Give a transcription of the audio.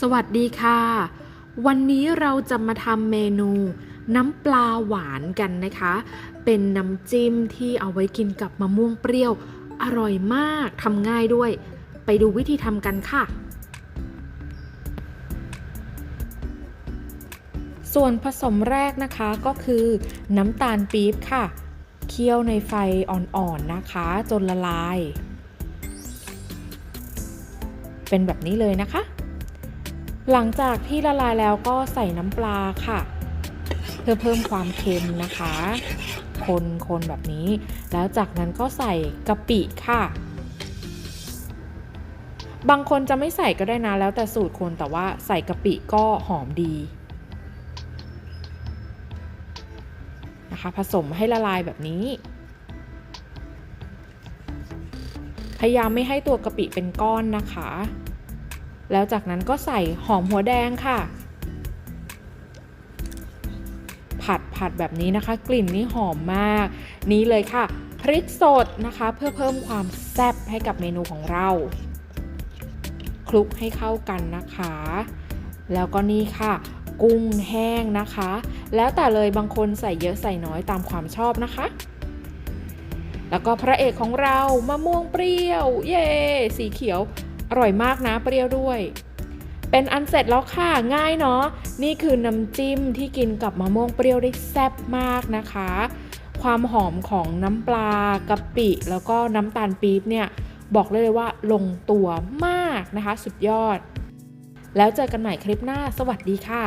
สวัสดีค่ะ วันนี้เราจะมาทำเมนูน้ำปลาหวานกันนะคะ เป็นน้ำจิ้มที่เอาไว้กินกับมะม่วงเปรี้ยว อร่อยมากทำง่ายด้วย ไปดูวิธีทำกันค่ะ ส่วนผสมแรกนะคะก็คือน้ำตาลปี๊บค่ะ เคี่ยวในไฟอ่อนๆนะคะ จนละลาย เป็นแบบนี้เลยนะคะ หลังจากที่ละลายแล้วก็ใส่น้ำปลาค่ะ เพื่อเพิ่มความเค็มนะคะ คนคนแบบนี้ แล้วจากนั้นก็ใส่กะปิค่ะ บางคนจะไม่ใส่ก็ได้นะแล้วแต่สูตรคนแต่ว่าใส่กะปิก็หอมดีนะคะผสมให้ละลายแบบนี้ พยายามไม่ให้ตัวกะปิเป็นก้อนนะคะ แล้วจากนั้นก็ใส่หอมหัวแดงค่ะ ผัดผัดแบบนี้นะคะ กลิ่นนี่หอมมาก นี้เลยค่ะพริกสดนะคะ เพื่อเพิ่มความแซ่บให้กับเมนูของเรา คลุกให้เข้ากันนะคะ แล้วก็นี่ค่ะ กุ้งแห้งนะคะ แล้วแต่เลยบางคนใส่เยอะใส่น้อยตามความชอบนะคะ แล้วก็พระเอกของเรามะม่วงเปรี้ยว เย้สีเขียว ร่อยมากนะเปรี้ยวด้วย เป็นอันเสร็จแล้วค่ะง่ายเนาะนี่คือน้ำจิ้มที่กินกับมะม่วงเปรี้ยวได้แซ่บมากนะคะ ความหอมของน้ำปลากะปิ แล้วก็น้ำตาลปี๊บเนี่ยบอกเลยว่าลงตัวมากนะคะ สุดยอด แล้วเจอกันใหม่คลิปหน้า สวัสดีค่ะ